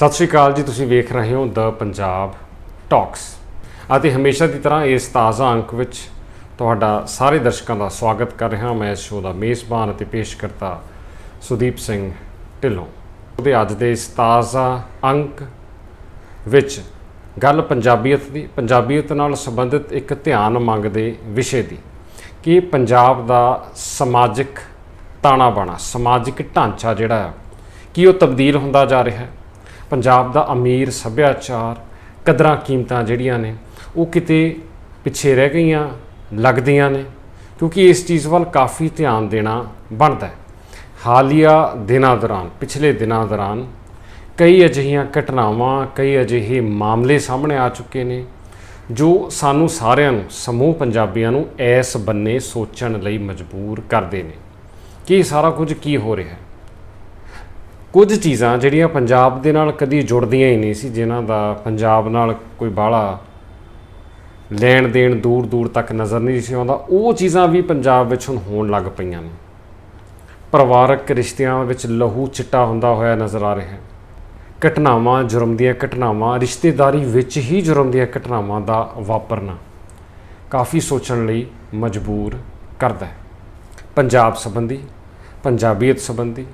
ਸਤਿ ਸ਼੍ਰੀ ਅਕਾਲ ਜੀ, ਤੁਸੀਂ ਵੇਖ ਰਹੇ ਹੋ ਦ ਪੰਜਾਬ ਟਾਕਸ ਅਤੇ ਹਮੇਸ਼ਾ ਦੀ ਤਰ੍ਹਾਂ ਇਸ ਤਾਜ਼ਾ ਅੰਕ ਵਿੱਚ ਤੁਹਾਡਾ ਸਾਰੇ ਦਰਸ਼ਕਾਂ ਦਾ ਸਵਾਗਤ ਕਰ ਰਿਹਾ। ਮੈਂ ਇਸ ਸ਼ੋਅ ਦਾ ਮੇਜ਼ਬਾਨ ਅਤੇ ਪੇਸ਼ਕਰਤਾ ਸੁਦੀਪ ਸਿੰਘ ਢਿੱਲੋਂ। ਉਹਦੇ ਅੱਜ ਦੇ ਇਸ ਤਾਜ਼ਾ ਅੰਕ ਵਿੱਚ ਗੱਲ ਪੰਜਾਬੀਅਤ ਦੀ, ਪੰਜਾਬੀਅਤ ਨਾਲ ਸੰਬੰਧਿਤ ਇੱਕ ਧਿਆਨ ਮੰਗਦੇ ਵਿਸ਼ੇ ਦੀ। ਕਿ ਪੰਜਾਬ ਦਾ ਸਮਾਜਿਕ ਤਾਣਾ ਬਾਣਾ ਸਮਾਜਿਕ ਢਾਂਚਾ ਜਿਹੜਾ ਹੈ ਕੀ ਉਹ ਤਬਦੀਲ ਹੁੰਦਾ ਜਾ ਰਿਹਾ? ਹੈ ਪੰਜਾਬ ਦਾ ਅਮੀਰ ਸੱਭਿਆਚਾਰ, ਕਦਰਾਂ ਕੀਮਤਾਂ ਜਿਹੜੀਆਂ ਨੇ, ਉਹ ਕਿਤੇ ਪਿੱਛੇ ਰਹਿ ਗਈਆਂ, ਲੱਗਦੀਆਂ ਨੇ, ਕਿਉਂਕਿ ਇਸ ਚੀਜ਼ ਵੱਲ ਕਾਫੀ ਧਿਆਨ ਦੇਣਾ ਬਣਦਾ ਹੈ। ਹਾਲੀਆ ਦਿਨਾਂ ਦੌਰਾਨ, ਪਿਛਲੇ ਦਿਨਾਂ ਦੌਰਾਨ ਕਈ ਅਜਿਹੀਆਂ ਘਟਨਾਵਾਂ, ਕਈ ਅਜਿਹੇ ਮਾਮਲੇ ਸਾਹਮਣੇ ਆ ਚੁੱਕੇ ਨੇ, ਜੋ ਸਾਨੂੰ ਸਾਰਿਆਂ ਨੂੰ, ਸਮੂਹ ਪੰਜਾਬੀਆਂ ਨੂੰ ਐਸ ਬੰਨੇ ਸੋਚਣ ਲਈ ਮਜਬੂਰ ਕਰਦੇ ਨੇ। ਕਿ ਇਹ ਸਾਰਾ ਕੁਝ ਕੀ ਹੋ ਰਿਹਾ ਹੈ? ਕੁਝ ਚੀਜ਼ਾਂ ਜਿਹੜੀਆਂ ਪੰਜਾਬ ਦੇ ਨਾਲ ਕਦੀ ਜੁੜਦੀਆਂ ਹੀ ਨਹੀਂ ਸੀ, ਜਿਨ੍ਹਾਂ ਦਾ ਪੰਜਾਬ ਨਾਲ ਕੋਈ ਬਾਹਲਾ ਲੈਣ ਦੇਣ ਦੂਰ ਦੂਰ ਤੱਕ ਨਜ਼ਰ ਨਹੀਂ ਸੀ ਆਉਂਦਾ, ਉਹ ਚੀਜ਼ਾਂ ਵੀ ਪੰਜਾਬ ਵਿੱਚ ਹੁਣ ਹੋਣ ਲੱਗ ਪਈਆਂ ਨੇ। ਪਰਿਵਾਰਕ ਰਿਸ਼ਤਿਆਂ ਵਿੱਚ ਲਹੂ ਚਿੱਟਾ ਹੁੰਦਾ ਹੋਇਆ ਨਜ਼ਰ ਆ ਰਿਹਾ ਹੈ। ਘਟਨਾਵਾਂ ਜੁਰਮ ਦੀਆਂ ਘਟਨਾਵਾਂ, ਰਿਸ਼ਤੇਦਾਰੀ ਵਿੱਚ ਹੀ ਜੁਰਮ ਦੀਆਂ ਘਟਨਾਵਾਂ ਦਾ ਵਾਪਰਨਾ ਕਾਫੀ ਸੋਚਣ ਲਈ ਮਜਬੂਰ ਕਰਦਾ ਹੈ। ਪੰਜਾਬ ਸੰਬੰਧੀ, ਪੰਜਾਬੀਅਤ ਸੰਬੰਧੀ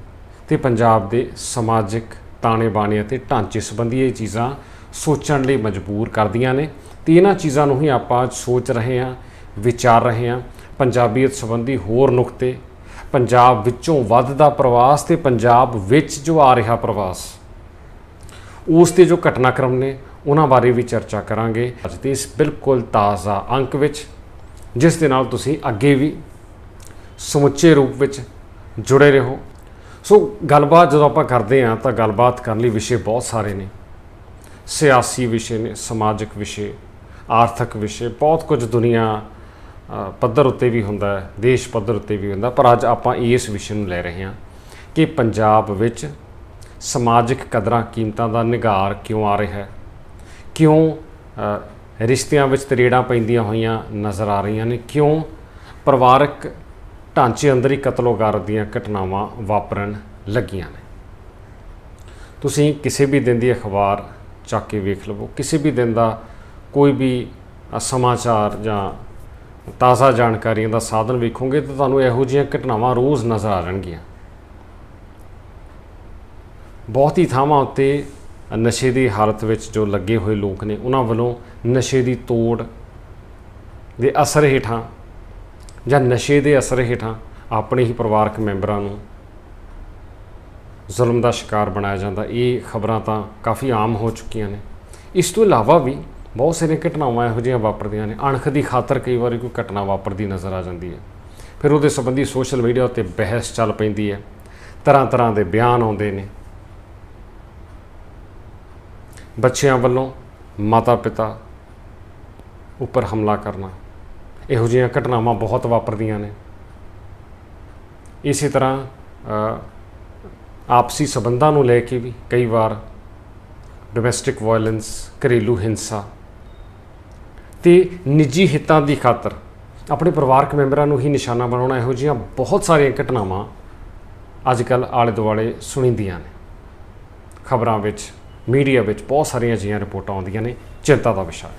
ਤੇ ਪੰਜਾਬ ਦੇ ਸਮਾਜਿਕ ਤਾਣੇ ਬਾਣੇ ਅਤੇ ਢਾਂਚੇ ਸੰਬੰਧੀ ਇਹ ਚੀਜ਼ਾਂ ਸੋਚਣ ਲਈ ਮਜਬੂਰ ਕਰਦੀਆਂ ਨੇ ਤੇ ਇਹਨਾਂ ਚੀਜ਼ਾਂ ਨੂੰ ਹੀ ਆਪਾਂ ਸੋਚ ਰਹੇ ਹਾਂ, ਵਿਚਾਰ ਰਹੇ ਹਾਂ। ਪੰਜਾਬੀਅਤ ਸੰਬੰਧੀ ਹੋਰ ਨੁਕਤੇ, ਪੰਜਾਬ ਵਿੱਚੋਂ ਵੱਧਦਾ ਪ੍ਰਵਾਸ ਤੇ ਪੰਜਾਬ ਵਿੱਚ ਜੋ ਆ ਰਿਹਾ ਪ੍ਰਵਾਸ, ਉਸ ਤੇ ਜੋ ਘਟਨਾਕ੍ਰਮ ਨੇ, ਉਹਨਾਂ ਬਾਰੇ ਵੀ ਚਰਚਾ ਕਰਾਂਗੇ ਅੱਜ ਦੇ ਇਸ ਬਿਲਕੁਲ ਤਾਜ਼ਾ ਅੰਕ ਵਿੱਚ, ਜਿਸ ਦੇ ਨਾਲ ਤੁਸੀਂ ਅੱਗੇ ਵੀ ਸਮੁੱਚੇ ਰੂਪ ਵਿੱਚ ਜੁੜੇ ਰਹੋ। ਸੋ ਗੱਲਬਾਤ ਜਦੋਂ ਆਪਾਂ ਕਰਦੇ ਹਾਂ ਤਾਂ ਗੱਲਬਾਤ ਕਰਨ ਲਈ ਵਿਸ਼ੇ ਬਹੁਤ ਸਾਰੇ ਨੇ। ਸਿਆਸੀ ਵਿਸ਼ੇ ਨੇ, ਸਮਾਜਿਕ ਵਿਸ਼ੇ, ਆਰਥਿਕ ਵਿਸ਼ੇ, ਬਹੁਤ ਕੁਝ ਦੁਨੀਆ ਪੱਧਰ ਉੱਤੇ ਵੀ ਹੁੰਦਾ ਹੈ, ਦੇਸ਼ ਪੱਧਰ ਉੱਤੇ ਵੀ ਹੁੰਦਾ ਪਰ ਅੱਜ ਆਪਾਂ ਇਸ ਵਿਸ਼ੇ ਨੂੰ ਲੈ ਰਹੇ ਹਾਂ ਕਿ ਪੰਜਾਬ ਵਿੱਚ ਸਮਾਜਿਕ ਕਦਰਾਂ ਕੀਮਤਾਂ ਦਾ ਨਿਗਾਰ ਕਿਉਂ ਆ ਰਿਹਾ ਹੈ? ਕਿਉਂ ਰਿਸ਼ਤਿਆਂ ਵਿੱਚ ਤਰੇੜਾਂ ਪੈਂਦੀਆਂ ਹੋਈਆਂ ਨਜ਼ਰ ਆ ਰਹੀਆਂ ਨੇ? ਕਿਉਂ ਪਰਿਵਾਰਕ ਢਾਂਚੇ ਅੰਦਰ ਹੀ ਕਤਲੋਗਾਰਤ ਦੀਆਂ ਘਟਨਾਵਾਂ ਵਾਪਰਨ ਲੱਗੀਆਂ ਨੇ। ਤੁਸੀਂ ਕਿਸੇ ਵੀ ਦਿਨ ਦੀ ਅਖਬਾਰ ਚੱਕ ਕੇ ਵੇਖ ਲਵੋ। ਕਿਸੇ ਵੀ ਦਿਨ ਦਾ ਕੋਈ ਵੀ ਸਮਾਚਾਰ ਜਾਂ ਤਾਜ਼ਾ ਜਾਣਕਾਰੀਆਂ ਦਾ ਸਾਧਨ ਵੇਖੋਗੇ ਤਾਂ ਤੁਹਾਨੂੰ ਇਹੋ ਜਿਹੀਆਂ ਘਟਨਾਵਾਂ ਰੋਜ਼ ਨਜ਼ਰ ਆ ਜਾਣਗੀਆਂ। ਬਹੁਤ ਹੀ ਥਾਵਾਂ ਉੱਤੇ ਨਸ਼ੇ ਦੀ ਹਾਲਤ ਵਿੱਚ ਜੋ ਲੱਗੇ ਹੋਏ ਲੋਕ ਨੇ, ਉਹਨਾਂ ਵੱਲੋਂ ਨਸ਼ੇ ਦੀ ਤੋੜ ਦੇ ਅਸਰ ਹੇਠਾਂ ਜਾਂ ਨਸ਼ੇ ਦੇ ਅਸਰ ਹੇਠਾਂ ਆਪਣੇ ਹੀ ਪਰਿਵਾਰਕ ਮੈਂਬਰਾਂ ਨੂੰ ਜ਼ੁਲਮ ਦਾ ਸ਼ਿਕਾਰ ਬਣਾਇਆ ਜਾਂਦਾ, ਇਹ ਖਬਰਾਂ ਤਾਂ ਕਾਫੀ ਆਮ ਹੋ ਚੁੱਕੀਆਂ ਨੇ। ਇਸ ਤੋਂ ਇਲਾਵਾ ਵੀ ਬਹੁਤ ਸਾਰੀਆਂ ਘਟਨਾਵਾਂ ਇਹੋ ਜਿਹੀਆਂ ਵਾਪਰਦੀਆਂ ਨੇ। ਅਣਖ ਦੀ ਖਾਤਰ ਕਈ ਵਾਰੀ ਕੋਈ ਘਟਨਾ ਵਾਪਰਦੀ ਨਜ਼ਰ ਆ ਜਾਂਦੀ ਹੈ। ਫਿਰ ਉਹਦੇ ਸੰਬੰਧੀ ਸੋਸ਼ਲ ਮੀਡੀਆ ਉੱਤੇ ਬਹਿਸ ਚੱਲ ਪੈਂਦੀ ਹੈ। ਤਰ੍ਹਾਂ ਤਰ੍ਹਾਂ ਦੇ ਬਿਆਨ ਆਉਂਦੇ ਨੇ। ਬੱਚਿਆਂ ਵੱਲੋਂ ਮਾਤਾ ਪਿਤਾ ਉੱਪਰ ਹਮਲਾ ਕਰਨਾ। ਇਹੋ ਜਿਹੀਆਂ ਘਟਨਾਵਾਂ ਬਹੁਤ ਵਾਪਰਦੀਆਂ ਨੇ। ਇਸੇ ਤਰ੍ਹਾਂ ਆਪਸੀ ਸਬੰਧਾਂ ਨੂੰ ਲੈ ਕੇ ਵੀ ਕਈ ਵਾਰ ਡੋਮੈਸਟਿਕ ਵਾਇਲੈਂਸ ਘਰੇਲੂ ਹਿੰਸਾ। ਤੇ ਨਿੱਜੀ ਹਿੱਤਾਂ ਦੀ ਖਾਤਰ ਆਪਣੇ ਪਰਿਵਾਰਕ ਮੈਂਬਰਾਂ ਨੂੰ ਹੀ ਨਿਸ਼ਾਨਾ ਬਣਾਉਣਾ ਇਹੋ ਜਿਹੀਆਂ ਬਹੁਤ ਸਾਰੀਆਂ ਘਟਨਾਵਾਂ ਅੱਜ ਕੱਲ ਆਲੇ ਦੁਆਲੇ ਸੁਣੀਂਦੀਆਂ ਨੇ। ਖਬਰਾਂ ਵਿੱਚ, ਮੀਡੀਆ ਵਿੱਚ ਬਹੁਤ ਸਾਰੀਆਂ ਅਜਿਹੀਆਂ ਰਿਪੋਰਟਾਂ ਆਉਂਦੀਆਂ ਨੇ, ਚਿੰਤਾ ਦਾ ਵਿਸ਼ਾ।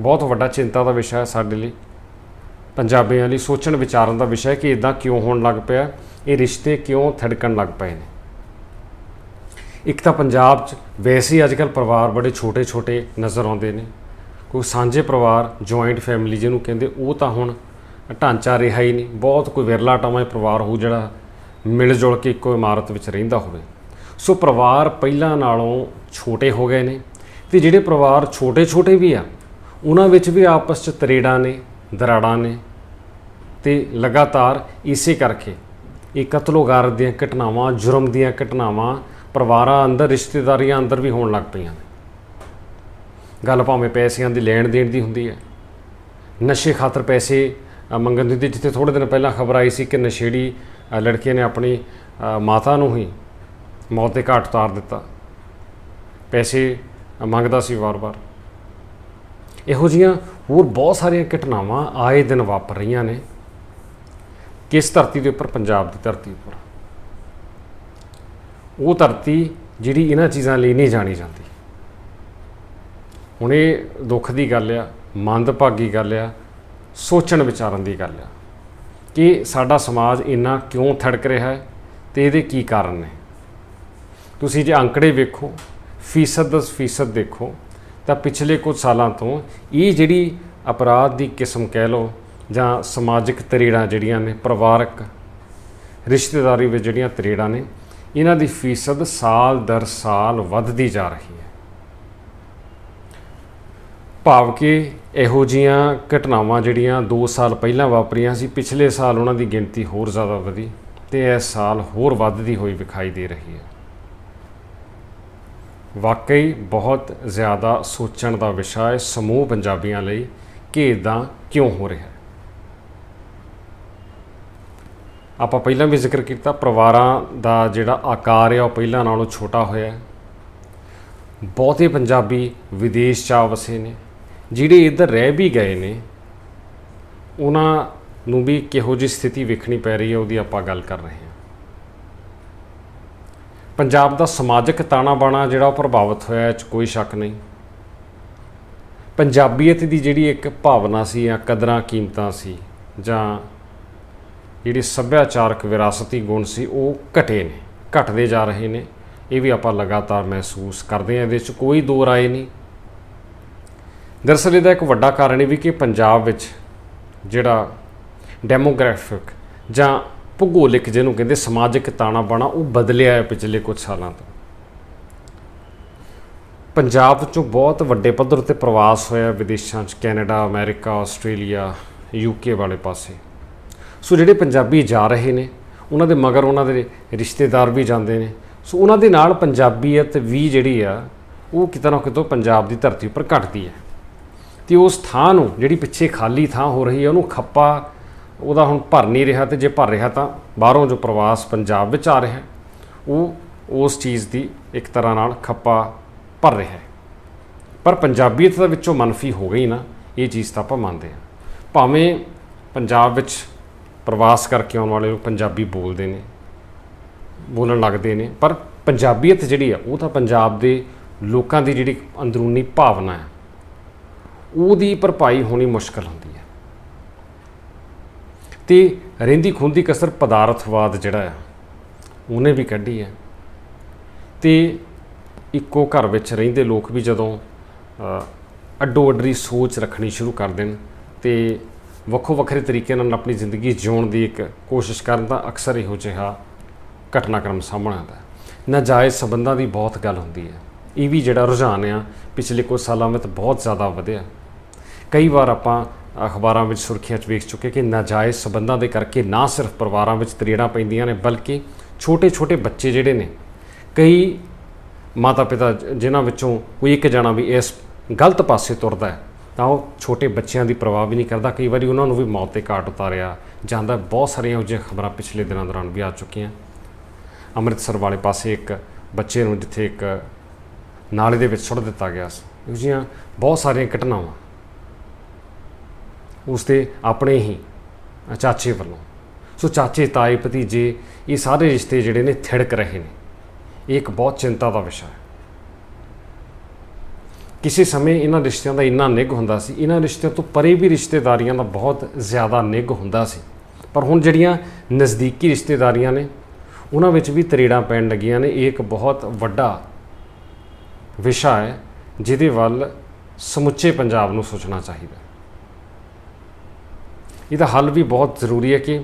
ਬਹੁਤ ਵੱਡਾ ਚਿੰਤਾ ਦਾ ਵਿਸ਼ਾ ਹੈ ਸਾਡੇ ਲਈ ਪੰਜਾਬੀਆਂ ਲਈ ਸੋਚਣ ਵਿਚਾਰਨ ਦਾ ਵਿਸ਼ਾ ਹੈ ਕਿ ਇਦਾਂ ਕਿਉਂ ਹੋਣ ਲੱਗ ਪਿਆ ਇਹ ਰਿਸ਼ਤੇ ਕਿਉਂ ਥੜਕਣ ਲੱਗ ਪਏ ਨੇ? ਇੱਕ ਤਾਂ ਪੰਜਾਬ 'ਚ ਵੈਸੇ ਹੀ ਅੱਜਕੱਲ ਪਰਿਵਾਰ ਬੜੇ ਛੋਟੇ-ਛੋਟੇ ਨਜ਼ਰ ਆਉਂਦੇ ਨੇ। ਕੋਈ ਸਾਂਝੇ ਪਰਿਵਾਰ ਜੁਆਇੰਟ ਫੈਮਿਲੀ ਜਿਹਨੂੰ ਕਹਿੰਦੇ, ਉਹ ਤਾਂ ਹੁਣ ਢਾਂਚਾ ਰਿਹਾ ਹੀ ਨਹੀਂ। ਬਹੁਤ ਕੋਈ ਵਿਰਲਾ ਟਾਵਾਂ ਪਰਿਵਾਰ ਹੋ ਜਿਹੜਾ ਮਿਲ ਜੁਲ ਕੇ ਇੱਕੋ ਇਮਾਰਤ ਵਿੱਚ ਰਹਿੰਦਾ ਹੋਵੇ। ਸੋ ਪਰਿਵਾਰ ਪਹਿਲਾਂ ਨਾਲੋਂ ਛੋਟੇ ਹੋ ਗਏ ਨੇ ਤੇ ਜਿਹੜੇ ਪਰਿਵਾਰ ਛੋਟੇ-ਛੋਟੇ ਵੀ ਆ, ਉਹਨਾਂ ਵਿੱਚ ਵੀ ਆਪਸ 'ਚ ਤਰੇੜਾਂ ਨੇ, ਦਰਾੜਾਂ ਨੇ। ਤੇ ਲਗਾਤਾਰ ਇਸੇ ਕਰਕੇ ਇਹ ਕਤਲੋਗਾਰ ਦੀਆਂ ਘਟਨਾਵਾਂ ਜੁਰਮ ਦੀਆਂ ਘਟਨਾਵਾਂ ਪਰਿਵਾਰਾਂ ਅੰਦਰ ਰਿਸ਼ਤੇਦਾਰੀਆਂ ਅੰਦਰ ਵੀ ਹੋਣ ਲੱਗ ਪਈਆਂ ਨੇ। ਗੱਲ ਭਾਵੇਂ ਪੈਸਿਆਂ ਦੀ ਲੈਣ ਦੇਣ ਦੀ ਹੁੰਦੀ ਹੈ। ਨਸ਼ੇ ਖਾਤਰ ਪੈਸੇ ਮੰਗਣ ਦੀ ਹੁੰਦੀ, ਜਿੱਥੇ ਥੋੜੇ ਦਿਨ ਪਹਿਲਾਂ ਖਬਰ ਆਈ ਸੀ ਕਿ ਨਸ਼ੇੜੀ ਲੜਕੇ ਨੇ ਆਪਣੀ ਮਾਤਾ ਨੂੰ ਹੀ ਮੌਤ ਦੇ ਘਾਟ ਉਤਾਰ ਦਿੱਤਾ। ਪੈਸੇ ਮੰਗਦਾ ਸੀ ਵਾਰ-ਵਾਰ। ਇਹੋ ਜੀਆਂ ਹੋਰ ਬਹੁਤ ਸਾਰੀਆਂ ਘਟਨਾਵਾਂ ਆਏ ਦਿਨ ਵਾਪਰ ਰਹੀਆਂ ਨੇ। ਕਿਸ ਧਰਤੀ ਦੇ ਉੱਪਰ? ਪੰਜਾਬ ਦੀ ਧਰਤੀ ਉੱਪਰ। ਉਹ ਧਰਤੀ ਜਿਹੜੀ ਇਹਨਾਂ ਚੀਜ਼ਾਂ ਲਈ ਨਹੀਂ ਜਾਣੀ ਜਾਂਦੀ। ਹੁਣ ਇਹ ਦੁੱਖ ਦੀ ਗੱਲ ਆ, ਮੰਦਭਾਗੀ ਗੱਲ ਆ, ਸੋਚਣ ਵਿਚਾਰਨ ਦੀ ਗੱਲ ਆ ਕਿ ਸਾਡਾ ਸਮਾਜ ਇੰਨਾ ਕਿਉਂ ਥੜਕ ਰਿਹਾ ਹੈ ਤੇ ਇਹਦੇ ਕੀ ਕਾਰਨ ਨੇ। ਤੁਸੀਂ ਜੇ ਅੰਕੜੇ ਵੇਖੋ, ਫੀਸਦ ਦਸ ਫੀਸਦ ਦੇਖੋ, ਤਾਂ ਪਿਛਲੇ ਕੁਝ ਸਾਲਾਂ ਤੋਂ ਇਹ ਜਿਹੜੀ ਅਪਰਾਧ ਦੀ ਕਿਸਮ ਕਹਿ ਲਓ ਜਾਂ ਸਮਾਜਿਕ ਤਰੇੜਾਂ ਜਿਹੜੀਆਂ ਨੇ, ਪਰਿਵਾਰਕ ਰਿਸ਼ਤੇਦਾਰੀ ਵਿੱਚ ਜਿਹੜੀਆਂ ਤਰੇੜਾਂ ਨੇ, ਇਹਨਾਂ ਦੀ ਫੀਸਦ ਸਾਲ ਦਰ ਸਾਲ ਵੱਧਦੀ ਜਾ ਰਹੀ ਹੈ। ਭਾਵ ਕਿ ਇਹੋ ਜੀਆਂ ਘਟਨਾਵਾਂ ਜਿਹੜੀਆਂ 2 ਸਾਲ ਪਹਿਲਾਂ ਵਾਪਰੀਆਂ ਸੀ, ਪਿਛਲੇ ਸਾਲ ਉਹਨਾਂ ਦੀ ਗਿਣਤੀ ਹੋਰ ਜ਼ਿਆਦਾ ਵਧੀ ਤੇ ਇਸ ਸਾਲ ਹੋਰ ਵੱਧਦੀ ਹੋਈ ਵਿਖਾਈ ਦੇ ਰਹੀ ਹੈ। ਵਾਕਈ ਬਹੁਤ ਜ਼ਿਆਦਾ ਸੋਚਣ ਦਾ ਵਿਸ਼ਾ ਹੈ, ਸਮੂਹ ਪੰਜਾਬੀਆਂ ਲਈ ਕਿ ਇਦਾਂ ਕਿਉਂ ਹੋ ਰਿਹਾ ਹੈ? ਆਪਾਂ ਪਹਿਲਾਂ ਵੀ ਜ਼ਿਕਰ ਕੀਤਾ, ਪਰਿਵਾਰਾਂ ਦਾ ਜਿਹੜਾ ਆਕਾਰ ਹੈ ਉਹ ਪਹਿਲਾਂ ਨਾਲੋਂ ਛੋਟਾ ਹੋਇਆ ਹੈ। ਬਹੁਤੇ ਪੰਜਾਬੀ ਵਿਦੇਸ਼ ਚ ਆ ਵਸੇ ਨੇ, ਜਿਹੜੇ ਇੱਧਰ ਰਹਿ ਵੀ ਗਏ ਨੇ, ਉਹਨਾਂ ਨੂੰ ਵੀ ਕਿਹੋ ਜਿਹੀ ਸਥਿਤੀ ਵੇਖਣੀ ਪੈ ਰਹੀ ਹੈ, ਉਹਦੀ ਆਪਾਂ ਗੱਲ ਕਰ ਰਹੇ ਹਾਂ। ਪੰਜਾਬ ਦਾ ਸਮਾਜਿਕ ਤਾਣਾ ਬਾਣਾ ਜਿਹੜਾ ਉਹ ਪ੍ਰਭਾਵਿਤ ਹੋਇਆ, ਇਹ 'ਚ ਕੋਈ ਸ਼ੱਕ ਨਹੀਂ। ਪੰਜਾਬੀਅਤ ਦੀ ਜਿਹੜੀ ਇੱਕ ਭਾਵਨਾ ਸੀ ਜਾਂ ਕਦਰਾਂ ਕੀਮਤਾਂ ਸੀ ਜਾਂ ਜਿਹੜੀ ਸੱਭਿਆਚਾਰਕ ਵਿਰਾਸਤੀ ਗੁਣ ਸੀ, ਉਹ ਘਟੇ ਨੇ, ਘਟਦੇ ਜਾ ਰਹੇ ਨੇ। ਇਹ ਵੀ ਆਪਾਂ ਲਗਾਤਾਰ ਮਹਿਸੂਸ ਕਰਦੇ ਹਾਂ, ਇਹਦੇ 'ਚ ਕੋਈ ਦੋ ਰਾਏ ਨਹੀਂ। ਦਰਅਸਲ ਇਹਦਾ ਇੱਕ ਵੱਡਾ ਕਾਰਨ ਇਹ ਵੀ ਕਿ ਪੰਜਾਬ ਵਿੱਚ ਜਿਹੜਾ ਡੈਮੋਗ੍ਰਾਫਿਕ ਜਾਂ ਭੂਗੋਲਿਕ ਜਿਹਨੂੰ ਕਹਿੰਦੇ ਸਮਾਜਿਕ ਤਾਣਾ ਬਾਣਾ ਉਹ ਬਦਲਿਆ ਹੈ ਪਿਛਲੇ ਕੁਝ ਸਾਲਾਂ ਤੋਂ। ਪੰਜਾਬ ਚੋਂ ਬਹੁਤ ਵੱਡੇ ਪੱਧਰ ਤੇ ਪ੍ਰਵਾਸ ਹੋਇਆ ਵਿਦੇਸ਼ਾਂ 'ਚ, ਕੈਨੇਡਾ, ਅਮਰੀਕਾ, ਆਸਟ੍ਰੇਲੀਆ ਯੂਕੇ ਵਾਲੇ ਪਾਸੇ। ਸੋ ਜਿਹੜੇ ਪੰਜਾਬੀ ਜਾ ਰਹੇ ਨੇ, ਉਹਨਾਂ ਦੇ ਮਗਰ ਉਹਨਾਂ ਦੇ ਰਿਸ਼ਤੇਦਾਰ ਵੀ ਜਾਂਦੇ ਨੇ। ਸੋ ਉਹਨਾਂ ਦੇ ਨਾਲ ਪੰਜਾਬੀਅਤ ਵੀ ਜਿਹੜੀ ਆ, ਉਹ ਕਿਤੇ ਨਾ ਕਿਤੇ ਪੰਜਾਬ ਦੀ ਧਰਤੀ ਉੱਪਰ ਘਟਦੀ ਹੈ। ਤੇ ਉਸ ਥਾਂ ਨੂੰ, ਜਿਹੜੀ ਪਿੱਛੇ ਖਾਲੀ ਥਾਂ ਹੋ ਰਹੀ ਹੈ, ਉਹਨੂੰ ਖੱਪਾ ਉਹਦਾ ਹੁਣ ਭਰ ਨਹੀਂ ਰਿਹਾ ਤੇ ਜੇ ਭਰ ਰਿਹਾ ਤਾਂ ਬਾਹਰੋਂ ਜੋ ਪ੍ਰਵਾਸ ਪੰਜਾਬ ਵਿੱਚ ਆ ਰਿਹਾ, ਉਹ ਉਸ ਚੀਜ਼ ਦੀ ਇੱਕ ਤਰ੍ਹਾਂ ਨਾਲ ਖੱਪਾ ਭਰ ਰਿਹਾ ਹੈ। ਪਰ ਪੰਜਾਬੀਅਤ ਦਾ ਵਿੱਚੋਂ ਮਨਫੀ ਹੋ ਗਈ ਨਾ, ਇਹ ਚੀਜ਼ ਤਾਂ ਆਪਾਂ ਮੰਨਦੇ ਹਾਂ। ਭਾਵੇਂ ਪੰਜਾਬ ਵਿੱਚ ਪ੍ਰਵਾਸ ਕਰਕੇ ਆਉਣ ਵਾਲੇ ਲੋਕ ਪੰਜਾਬੀ ਬੋਲਦੇ ਨੇ, ਬੋਲਣ ਲੱਗਦੇ ਨੇ, ਪਰ ਪੰਜਾਬੀਅਤ ਜਿਹੜੀ ਆ, ਉਹ ਤਾਂ ਪੰਜਾਬ ਦੇ ਲੋਕਾਂ ਦੀ ਜਿਹੜੀ ਅੰਦਰੂਨੀ ਭਾਵਨਾ ਹੈ, ਉਹਦੀ ਭਰਪਾਈ ਹੋਣੀ ਮੁਸ਼ਕਲ ਹੁੰਦੀ ਹੈ। ਤੇ ਰਹਿੰਦੀ ਖੁੰਦੀ ਕਸਰ ਪਦਾਰਥਵਾਦ ਜਿਹੜਾ ਹੈ ਉਹਨੇ ਵੀ ਕੱਢੀ ਹੈ। ਤੇ ਇੱਕੋ ਘਰ ਵਿੱਚ ਰਹਿੰਦੇ ਲੋਕ ਵੀ ਜਦੋਂ ਅੱਡੋ ਅੱਡਰੀ ਸੋਚ ਰੱਖਣੀ ਸ਼ੁਰੂ ਕਰ ਦੇਣ ਤੇ ਵੱਖੋ ਵੱਖਰੇ ਤਰੀਕੇ ਨਾਲ ਆਪਣੀ ਜ਼ਿੰਦਗੀ ਜਿਉਣ ਦੀ ਇੱਕ ਕੋਸ਼ਿਸ਼ ਕਰਨ ਤਾਂ ਅਕਸਰ ਇਹੋ ਜਿਹਾ ਘਟਨਾਕ੍ਰਮ ਸਾਹਮਣੇ ਆਉਂਦਾ ਹੈ। ਨਾਜਾਇਜ਼ ਸਬੰਧਾਂ ਦੀ ਬਹੁਤ ਗੱਲ ਹੁੰਦੀ ਹੈ। ਇਹ ਵੀ ਜਿਹੜਾ ਰੁਝਾਨ ਆ, ਪਿਛਲੇ ਕੁਝ ਸਾਲਾਂ ਵਿੱਚ ਬਹੁਤ ਜ਼ਿਆਦਾ ਵਧਿਆ। ਕਈ ਵਾਰ ਆਪਾਂ ਅਖਬਾਰਾਂ ਵਿੱਚ ਸੁਰਖੀਆਂ 'ਚ ਵੇਖ ਚੁੱਕੇ ਕਿ ਨਾਜਾਇਜ਼ ਸਬੰਧਾਂ ਦੇ ਕਰਕੇ ਨਾ ਸਿਰਫ ਪਰਿਵਾਰਾਂ ਵਿੱਚ ਤਰੀੜਾਂ ਪੈਂਦੀਆਂ ਨੇ, ਬਲਕਿ ਛੋਟੇ-ਛੋਟੇ ਬੱਚੇ ਜਿਹੜੇ ਨੇ, ਕਈ ਮਾਤਾ ਪਿਤਾ ਜਿਨ੍ਹਾਂ ਵਿੱਚੋਂ ਕੋਈ ਇੱਕ ਜਣਾ ਵੀ ਇਸ ਗਲਤ ਪਾਸੇ ਤੁਰਦਾ ਹੈ। ਤਾਂ ਉਹ ਛੋਟੇ ਬੱਚਿਆਂ ਦੀ ਪਰਵਾਹ ਵੀ ਨਹੀਂ ਕਰਦਾ। ਕਈ ਵਾਰੀ ਉਹਨਾਂ ਨੂੰ ਵੀ ਮੌਤ 'ਤੇ ਘਾਟ ਉਤਾਰਿਆ ਜਾਂਦਾ। ਬਹੁਤ ਸਾਰੀਆਂ ਇਹੋ ਜਿਹੀਆਂ ਖਬਰਾਂ ਪਿਛਲੇ ਦਿਨਾਂ ਦੌਰਾਨ ਵੀ ਆ ਚੁੱਕੀਆਂ। ਅੰਮ੍ਰਿਤਸਰ ਵਾਲੇ ਪਾਸੇ ਇੱਕ ਬੱਚੇ ਨੂੰ ਜਿੱਥੇ ਇੱਕ ਨਾਲੇ ਦੇ ਵਿੱਚ ਸੁੱਟ ਦਿੱਤਾ ਗਿਆ ਸੀ। ਇਹੋ ਜਿਹੀਆਂ ਬਹੁਤ ਸਾਰੀਆਂ ਘਟਨਾਵਾਂ ਉਸਦੇ ਆਪਣੇ ਹੀ ਚਾਚੇ ਵੱਲੋਂ। ਸੋ ਚਾਚੇ, ਤਾਏ, ਭਤੀਜੇ, ਇਹ ਸਾਰੇ ਰਿਸ਼ਤੇ ਜਿਹੜੇ ਨੇ ਥਿੜਕ ਰਹੇ ਨੇ। ਇਹ ਇੱਕ ਬਹੁਤ ਚਿੰਤਾ ਦਾ ਵਿਸ਼ਾ ਹੈ। ਕਿਸੇ ਸਮੇਂ ਇਹਨਾਂ ਰਿਸ਼ਤਿਆਂ ਦਾ ਇੰਨਾ ਨਿੱਘ ਹੁੰਦਾ ਸੀ, ਇਹਨਾਂ ਰਿਸ਼ਤਿਆਂ ਤੋਂ ਪਰੇ ਵੀ ਰਿਸ਼ਤੇਦਾਰੀਆਂ ਦਾ ਬਹੁਤ ਜ਼ਿਆਦਾ ਨਿੱਘ ਹੁੰਦਾ ਸੀ। ਪਰ ਹੁਣ ਜਿਹੜੀਆਂ ਨਜ਼ਦੀਕੀ ਰਿਸ਼ਤੇਦਾਰੀਆਂ ਨੇ, ਉਹਨਾਂ ਵਿੱਚ ਵੀ ਤਰੇੜਾਂ ਪੈਣ ਲੱਗੀਆਂ ਨੇ। ਇਹ ਇੱਕ ਬਹੁਤ ਵੱਡਾ ਵਿਸ਼ਾ ਹੈ, ਜਿਹਦੇ ਵੱਲ ਸਮੁੱਚੇ ਪੰਜਾਬ ਨੂੰ ਸੋਚਣਾ ਚਾਹੀਦਾ ਇਹਦਾ ਹੱਲ ਵੀ ਬਹੁਤ ਜ਼ਰੂਰੀ ਹੈ ਕਿ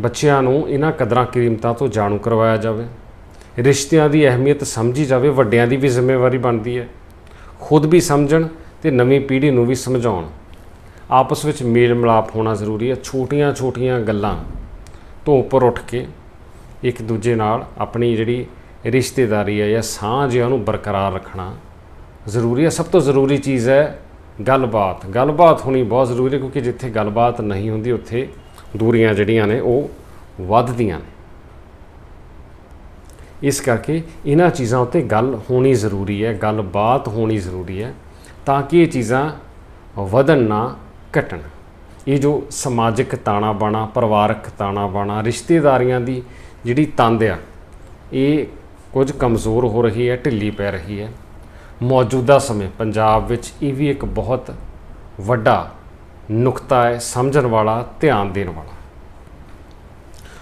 ਬੱਚਿਆਂ ਨੂੰ ਇਹਨਾਂ ਕਦਰਾਂ ਕੀਮਤਾਂ ਤੋਂ ਜਾਣੂ ਕਰਵਾਇਆ ਜਾਵੇ। ਰਿਸ਼ਤਿਆਂ ਦੀ ਅਹਿਮੀਅਤ ਸਮਝੀ ਜਾਵੇ, ਵੱਡਿਆਂ ਦੀ ਵੀ ਜ਼ਿੰਮੇਵਾਰੀ ਬਣਦੀ ਹੈ। ਖੁਦ ਵੀ ਸਮਝਣ ਤੇ ਨਵੀਂ ਪੀੜ੍ਹੀ ਨੂੰ ਵੀ ਸਮਝਾਉਣ। ਆਪਸ ਵਿੱਚ ਮੇਲ ਮਿਲਾਪ ਹੋਣਾ ਜ਼ਰੂਰੀ ਹੈ, ਛੋਟੀਆਂ-ਛੋਟੀਆਂ ਗੱਲਾਂ ਤੋਂ ਉੱਪਰ ਉੱਠ ਕੇ ਇੱਕ ਦੂਜੇ ਨਾਲ ਆਪਣੀ ਜਿਹੜੀ ਰਿਸ਼ਤੇਦਾਰੀ ਹੈ ਜਾਂ ਸਾਂਝ ਹੈ ਉਹਨੂੰ ਬਰਕਰਾਰ ਰੱਖਣਾ ਜ਼ਰੂਰੀ ਹੈ। ਸਭ ਤੋਂ ਜ਼ਰੂਰੀ ਚੀਜ਼ ਹੈ ਗੱਲਬਾਤ। ਗੱਲਬਾਤ ਹੋਣੀ ਬਹੁਤ ਜ਼ਰੂਰੀ ਹੈ ਕਿਉਂਕਿ ਜਿੱਥੇ ਗੱਲਬਾਤ ਨਹੀਂ ਹੁੰਦੀ, ਉੱਥੇ ਦੂਰੀਆਂ ਜਿਹੜੀਆਂ ਨੇ ਉਹ ਵੱਧਦੀਆਂ ਨੇ। ਇਸ ਕਰਕੇ ਇਹਨਾਂ ਚੀਜ਼ਾਂ ਉੱਤੇ ਗੱਲ ਹੋਣੀ ਜ਼ਰੂਰੀ ਹੈ, ਗੱਲਬਾਤ ਹੋਣੀ ਜ਼ਰੂਰੀ ਹੈ ਤਾਂ ਕਿ ਇਹ ਚੀਜ਼ਾਂ ਵਧਣ ਨਾ ਘਟਣ। ਇਹ ਜੋ ਸਮਾਜਿਕ ਤਾਣਾ ਬਾਣਾ, ਪਰਿਵਾਰਕ ਤਾਣਾ ਬਾਣਾ, ਰਿਸ਼ਤੇਦਾਰੀਆਂ ਦੀ ਜਿਹੜੀ ਤੰਦ ਆ, ਇਹ ਕੁਝ ਕਮਜ਼ੋਰ ਹੋ ਰਹੀ ਹੈ, ਢਿੱਲੀ ਪੈ ਰਹੀ ਹੈ। ਮੌਜੂਦਾ ਸਮੇਂ, ਪੰਜਾਬ ਵਿੱਚ ਇਹ ਵੀ ਇੱਕ ਬਹੁਤ ਵੱਡਾ ਨੁਕਤਾ ਹੈ ਸਮਝਣ ਵਾਲਾ, ਧਿਆਨ ਦੇਣ ਵਾਲਾ।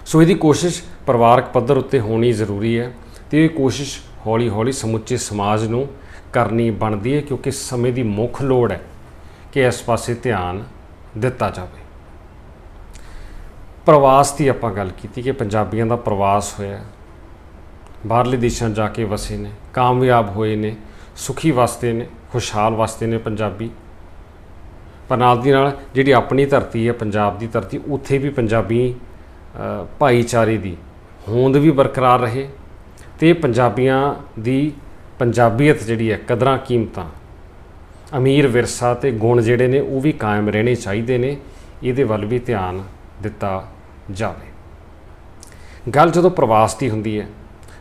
ਸੋ ਇਹਦੀ ਕੋਸ਼ਿਸ਼ ਪਰਿਵਾਰਕ ਪੱਧਰ ਉੱਤੇ ਹੋਣੀ ਜ਼ਰੂਰੀ ਹੈ ਤੇ ਇਹ ਕੋਸ਼ਿਸ਼ ਹੌਲੀ-ਹੌਲੀ ਸਮੁੱਚੇ ਸਮਾਜ ਨੂੰ ਕਰਨੀ ਬਣਦੀ ਹੈ ਕਿਉਂਕਿ ਸਮੇਂ ਦੀ ਮੁੱਖ ਲੋੜ ਹੈ ਕਿ ਇਸ ਪਾਸੇ ਧਿਆਨ ਦਿੱਤਾ ਜਾਵੇ। ਪ੍ਰਵਾਸ ਦੀ ਆਪਾਂ ਗੱਲ ਕੀਤੀ ਕਿ ਪੰਜਾਬੀਆਂ ਦਾ ਪ੍ਰਵਾਸ ਹੋਇਆ। ਬਾਹਰਲੇ ਦੇਸ਼ਾਂ ਜਾ ਕੇ ਵਸੇ ਨੇ, ਕਾਮਯਾਬ ਹੋਏ ਨੇ, ਸੁਖੀ ਵਸਦੇ ਨੇ, ਖੁਸ਼ਹਾਲ ਵਸਦੇ ਨੇ ਪੰਜਾਬੀ। ਪਰ ਨਾਲ ਦੀ ਨਾਲ ਜਿਹੜੀ ਆਪਣੀ ਧਰਤੀ ਹੈ, ਪੰਜਾਬ ਦੀ ਧਰਤੀ, ਉੱਥੇ ਵੀ ਪੰਜਾਬੀ ਭਾਈਚਾਰੇ ਦੀ ਹੋਂਦ ਵੀ ਬਰਕਰਾਰ ਰਹੇ ਤੇ ਪੰਜਾਬੀਆਂ ਦੀ ਪੰਜਾਬੀਅਤ ਜਿਹੜੀ ਹੈ, ਕਦਰਾਂ ਕੀਮਤਾਂ, ਅਮੀਰ ਵਿਰਸਾ ਤੇ ਗੁਣ ਜਿਹੜੇ ਨੇ, ਉਹ ਵੀ ਕਾਇਮ ਰਹਿਣੇ ਚਾਹੀਦੇ ਨੇ, ਇਹਦੇ ਵੱਲ ਵੀ ਧਿਆਨ ਦਿੱਤਾ ਜਾਵੇ। ਗੱਲ ਜਦੋਂ ਪ੍ਰਵਾਸ ਦੀ ਹੁੰਦੀ ਹੈ,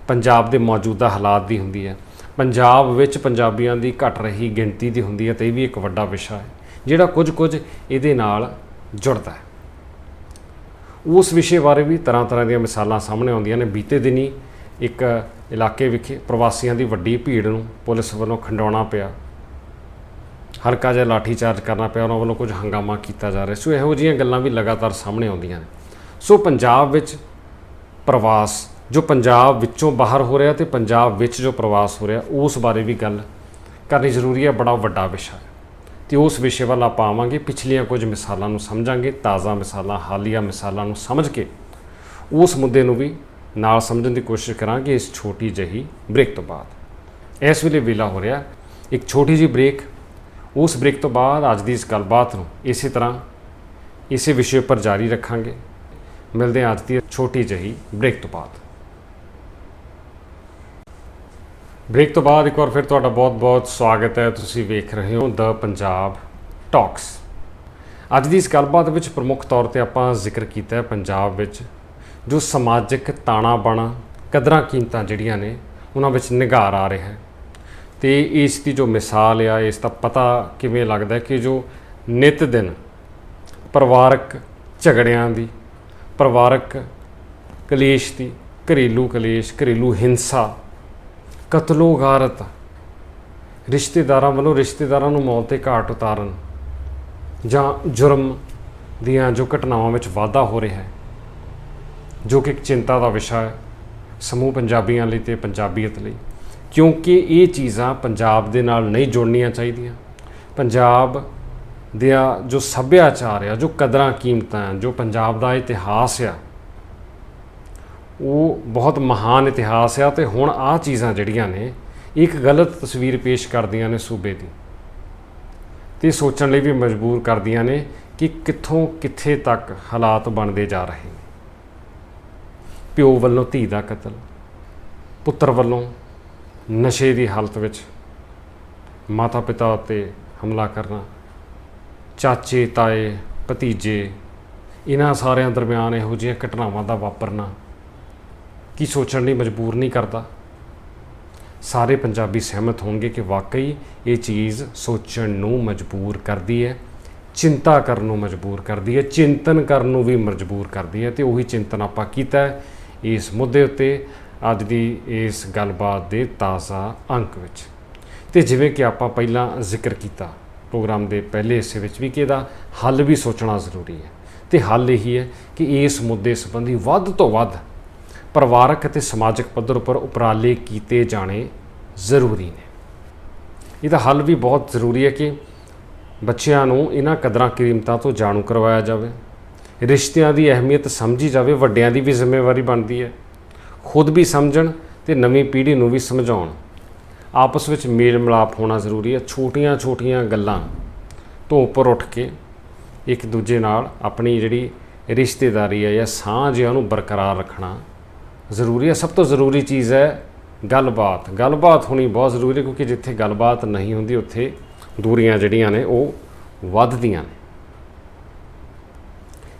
ਪੰਜਾਬ ਦੇ ਮੌਜੂਦਾ ਹਾਲਾਤ ਦੀ ਹੁੰਦੀ ਹੈ, ਪੰਜਾਬ ਵਿੱਚ ਪੰਜਾਬੀਆਂ ਦੀ ਘਟ ਰਹੀ ਗਿਣਤੀ ਦੀ ਹੁੰਦੀ ਹੈ, ਤੇ ਇਹ ਵੀ ਇੱਕ ਵੱਡਾ ਵਿਸ਼ਾ ਹੈ, ਜਿਹੜਾ ਕੁਝ ਕੁਝ ਇਹਦੇ ਨਾਲ ਜੁੜਦਾ ਹੈ। ਉਸ ਵਿਸ਼ੇ ਬਾਰੇ ਵੀ ਤਰ੍ਹਾਂ ਤਰ੍ਹਾਂ ਦੀਆਂ ਮਿਸਾਲਾਂ ਸਾਹਮਣੇ ਆਉਂਦੀਆਂ ਨੇ। ਬੀਤੇ ਦਿਨੀ ਇੱਕ ਇਲਾਕੇ ਵਿਖੇ ਪ੍ਰਵਾਸੀਆਂ ਦੀ ਵੱਡੀ ਭੀੜ ਨੂੰ ਪੁਲਿਸ ਵੱਲੋਂ ਖੰਡਾਉਣਾ ਪਿਆ। ਹਲਕਾ ਜਿਹਾ ਲਾਠੀ ਚਾਰਜ ਕਰਨਾ ਪਿਆ। ਉਹਨਾਂ ਵੱਲੋਂ ਕੁਝ ਹੰਗਾਮਾ ਕੀਤਾ ਜਾ ਰਿਹਾ। ਸੋ ਇਹੋ ਜਿਹੀਆਂ ਗੱਲਾਂ ਵੀ ਲਗਾਤਾਰ ਸਾਹਮਣੇ ਆਉਂਦੀਆਂ ਨੇ। ਸੋ ਪੰਜਾਬ ਵਿੱਚ ਪ੍ਰਵਾਸ, ਜੋ ਪੰਜਾਬ ਵਿੱਚੋਂ ਬਾਹਰ ਹੋ ਰਿਹਾ ਤੇ ਪੰਜਾਬ ਵਿੱਚ ਜੋ ਪ੍ਰਵਾਸ ਹੋ ਰਿਹਾ, ਉਸ ਬਾਰੇ ਵੀ ਗੱਲ ਕਰਨੀ ਜ਼ਰੂਰੀ ਹੈ। ਬੜਾ ਵੱਡਾ ਵਿਸ਼ਾ ਹੈ। ਤੇ ਉਸ ਵਿਸ਼ੇ ਵੱਲ ਆਪਾਂ ਆਵਾਂਗੇ। ਪਿਛਲੀਆਂ ਕੁਝ ਮਿਸਾਲਾਂ ਨੂੰ ਸਮਝਾਂਗੇ, ਤਾਜ਼ਾ ਮਿਸਾਲਾਂ, ਹਾਲੀਆ ਮਿਸਾਲਾਂ ਨੂੰ ਸਮਝ ਕੇ। ਉਸ ਮੁੱਦੇ ਨੂੰ ਵੀ ਨਾਲ ਸਮਝਣ ਦੀ ਕੋਸ਼ਿਸ਼ ਕਰਾਂਗੇ ਇਸ ਛੋਟੀ ਜਿਹੀ ਬ੍ਰੇਕ ਤੋਂ ਬਾਅਦ। ਇਸ ਵੇਲੇ ਵੇਲਾ ਹੋ ਰਿਹਾ, ਇੱਕ ਛੋਟੀ ਜਿਹੀ ਬ੍ਰੇਕ। ਉਸ ਬ੍ਰੇਕ ਤੋਂ ਬਾਅਦ ਅੱਜ ਦੀ ਇਸ ਗੱਲਬਾਤ ਨੂੰ ਇਸੇ ਤਰ੍ਹਾਂ ਇਸੇ ਵਿਸ਼ੇ ਉੱਪਰ ਜਾਰੀ ਰੱਖਾਂਗੇ। ਮਿਲਦੇ ਹਾਂ ਅੱਜ ਦੀ ਛੋਟੀ ਜਿਹੀ ਬ੍ਰੇਕ ਤੋਂ ਬਾਅਦ। ਬ੍ਰੇਕ ਤੋਂ ਬਾਅਦ ਇੱਕ ਵਾਰ ਫਿਰ ਤੁਹਾਡਾ ਬਹੁਤ-ਬਹੁਤ ਸਵਾਗਤ ਹੈ। ਤੁਸੀਂ ਵੇਖ ਰਹੇ ਹੋ ਦ ਪੰਜਾਬ ਟਾਕਸ ਅੱਜ ਦੀ ਇਸ ਗੱਲਬਾਤ ਵਿੱਚ ਪ੍ਰਮੁੱਖ ਤੌਰ ਤੇ ਆਪਾਂ ਜ਼ਿਕਰ ਕੀਤਾ ਹੈ ਪੰਜਾਬ ਵਿੱਚ, ਜੋ ਸਮਾਜਿਕ ਤਾਣਾ ਬਾਣਾ, ਕਦਰਾਂ ਕੀਮਤਾਂ ਜਿਹੜੀਆਂ ਨੇ, ਉਹਨਾਂ ਵਿੱਚ ਨਿਗਾਰ ਆ ਰਿਹਾ ਹੈ। ਤੇ ਇਸ ਦੀ ਜੋ ਮਿਸਾਲ ਆ, ਇਸ ਦਾ ਪਤਾ ਕਿਵੇਂ ਲੱਗਦਾ ਕਿ ਜੋ ਨਿਤ ਦਿਨ ਪਰਿਵਾਰਕ ਝਗੜਿਆਂ ਦੀ, ਪਰਿਵਾਰਕ ਕਲੇਸ਼ ਦੀ, ਘਰੇਲੂ ਕਲੇਸ਼, ਘਰੇਲੂ ਹਿੰਸਾ ਕਤਲੋ ਗਾਰਤ। ਰਿਸ਼ਤੇਦਾਰਾਂ ਵੱਲੋਂ ਰਿਸ਼ਤੇਦਾਰਾਂ ਨੂੰ ਮੌਤ ਤੇ ਘਾਟ ਉਤਾਰਨ ਜਾਂ ਜੁਰਮ ਦੀਆਂ ਜੋ ਘਟਨਾਵਾਂ ਵਿੱਚ ਵਾਧਾ ਹੋ ਰਿਹਾ ਹੈ ਜੋ ਕਿ ਇੱਕ ਚਿੰਤਾ ਦਾ ਵਿਸ਼ਾ ਹੈ ਸਮੂਹ ਪੰਜਾਬੀਆਂ ਲਈ ਤੇ ਪੰਜਾਬੀਅਤ ਲਈ। ਕਿਉਂਕਿ ਇਹ ਚੀਜ਼ਾਂ ਪੰਜਾਬ ਦੇ ਨਾਲ ਨਹੀਂ ਜੁੜਨੀਆਂ ਚਾਹੀਦੀਆਂ। ਪੰਜਾਬ ਦਾ ਜੋ ਸੱਭਿਆਚਾਰ ਆ ਜੋ ਕਦਰਾਂ ਕੀਮਤਾਂ ਆ, ਜੋ ਪੰਜਾਬ ਦਾ ਇਤਿਹਾਸ ਆ ਉਹ ਬਹੁਤ ਮਹਾਨ ਇਤਿਹਾਸ ਆ ਤੇ ਹੁਣ ਆਹ ਚੀਜ਼ਾਂ ਜਿਹੜੀਆਂ ਨੇ, ਇੱਕ ਗਲਤ ਤਸਵੀਰ ਪੇਸ਼ ਕਰਦੀਆਂ ਨੇ ਸੂਬੇ ਦੀ। ਤੇ ਸੋਚਣ ਲਈ ਵੀ ਮਜਬੂਰ ਕਰਦੀਆਂ ਨੇ ਕਿ ਕਿੱਥੋਂ ਕਿੱਥੇ ਤੱਕ ਹਾਲਾਤ ਬਣਦੇ ਜਾ ਰਹੇ ਨੇ। ਪਿਓ ਵੱਲੋਂ ਧੀ ਦਾ ਕਤਲ, ਪੁੱਤਰ ਵੱਲੋਂ ਨਸ਼ੇ ਦੀ ਹਾਲਤ ਵਿੱਚ ਮਾਤਾ ਪਿਤਾ ਉੱਤੇ ਹਮਲਾ ਕਰਨਾ, ਚਾਚੇ, ਤਾਏ, ਭਤੀਜੇ, ਇਹਨਾਂ ਸਾਰਿਆਂ ਦਰਮਿਆਨ ਇਹੋ ਜਿਹੀਆਂ ਘਟਨਾਵਾਂ ਦਾ ਵਾਪਰਨਾ ਕੀ ਸੋਚਣ ਲਈ ਮਜਬੂਰ ਨਹੀਂ ਕਰਦਾ? ਸਾਰੇ ਪੰਜਾਬੀ ਸਹਿਮਤ ਹੋਣਗੇ ਕਿ ਵਾਕਈ ਇਹ ਚੀਜ਼ ਸੋਚਣ ਨੂੰ ਮਜਬੂਰ ਕਰਦੀ ਹੈ, ਚਿੰਤਾ ਕਰਨ ਨੂੰ ਮਜਬੂਰ ਕਰਦੀ ਹੈ, ਚਿੰਤਨ ਕਰਨ ਨੂੰ ਵੀ ਮਜਬੂਰ ਕਰਦੀ ਹੈ ਤੇ ਉਹੀ ਚਿੰਤਨ ਆਪਾਂ ਕੀਤਾ ਇਸ ਮੁੱਦੇ ਉੱਤੇ ਅੱਜ ਦੀ ਇਸ ਗੱਲਬਾਤ ਦੇ ਤਾਜ਼ਾ ਅੰਕ ਵਿੱਚ। ਤੇ ਜਿਵੇਂ ਕਿ ਆਪਾਂ ਪਹਿਲਾਂ ਜ਼ਿਕਰ ਕੀਤਾ, ਪ੍ਰੋਗਰਾਮ ਦੇ ਪਹਿਲੇ ਹਿੱਸੇ ਵਿੱਚ ਵੀ ਕਿ ਇਹਦਾ ਹੱਲ ਵੀ ਸੋਚਣਾ ਜ਼ਰੂਰੀ ਹੈ। ਤੇ ਹੱਲ ਇਹੀ ਹੈ ਕਿ ਇਸ ਮੁੱਦੇ ਸੰਬੰਧੀ ਵੱਧ ਤੋਂ ਵੱਧ ਪਰਿਵਾਰਕ ਅਤੇ ਸਮਾਜਿਕ ਪੱਧਰ ਉੱਪਰ ਉਪਰਾਲੇ ਕੀਤੇ ਜਾਣੇ ਜ਼ਰੂਰੀ ਨੇ। ਇਹਦਾ ਹੱਲ ਵੀ ਬਹੁਤ ਜ਼ਰੂਰੀ ਹੈ ਕਿ ਬੱਚਿਆਂ ਨੂੰ ਇਹਨਾਂ ਕਦਰਾਂ ਕੀਮਤਾਂ ਤੋਂ ਜਾਣੂ ਕਰਵਾਇਆ ਜਾਵੇ। ਰਿਸ਼ਤਿਆਂ ਦੀ ਅਹਿਮੀਅਤ ਸਮਝੀ ਜਾਵੇ, ਵੱਡਿਆਂ ਦੀ ਵੀ ਜ਼ਿੰਮੇਵਾਰੀ ਬਣਦੀ ਹੈ। ਖੁਦ ਵੀ ਸਮਝਣ ਤੇ ਨਵੀਂ ਪੀੜ੍ਹੀ ਨੂੰ ਵੀ ਸਮਝਾਉਣ। ਆਪਸ ਵਿੱਚ ਮੇਲ ਮਿਲਾਪ ਹੋਣਾ ਜ਼ਰੂਰੀ ਹੈ। ਛੋਟੀਆਂ-ਛੋਟੀਆਂ ਗੱਲਾਂ ਤੋਂ ਉੱਪਰ ਉੱਠ ਕੇ ਇੱਕ ਦੂਜੇ ਨਾਲ ਆਪਣੀ ਜਿਹੜੀ ਰਿਸ਼ਤੇਦਾਰੀ ਹੈ ਜਾਂ ਸਾਂਝ ਹੈ ਉਹਨੂੰ ਬਰਕਰਾਰ ਰੱਖਣਾ ਜ਼ਰੂਰੀ ਹੈ, ਸਭ ਤੋਂ ਜ਼ਰੂਰੀ ਚੀਜ਼ ਹੈ ਗੱਲਬਾਤ। ਗੱਲਬਾਤ ਹੋਣੀ ਬਹੁਤ ਜ਼ਰੂਰੀ ਹੈ, ਕਿਉਂਕਿ ਜਿੱਥੇ ਗੱਲਬਾਤ ਨਹੀਂ ਹੁੰਦੀ, ਉੱਥੇ ਦੂਰੀਆਂ ਜਿਹੜੀਆਂ ਨੇ, ਉਹ ਵੱਧਦੀਆਂ ਨੇ।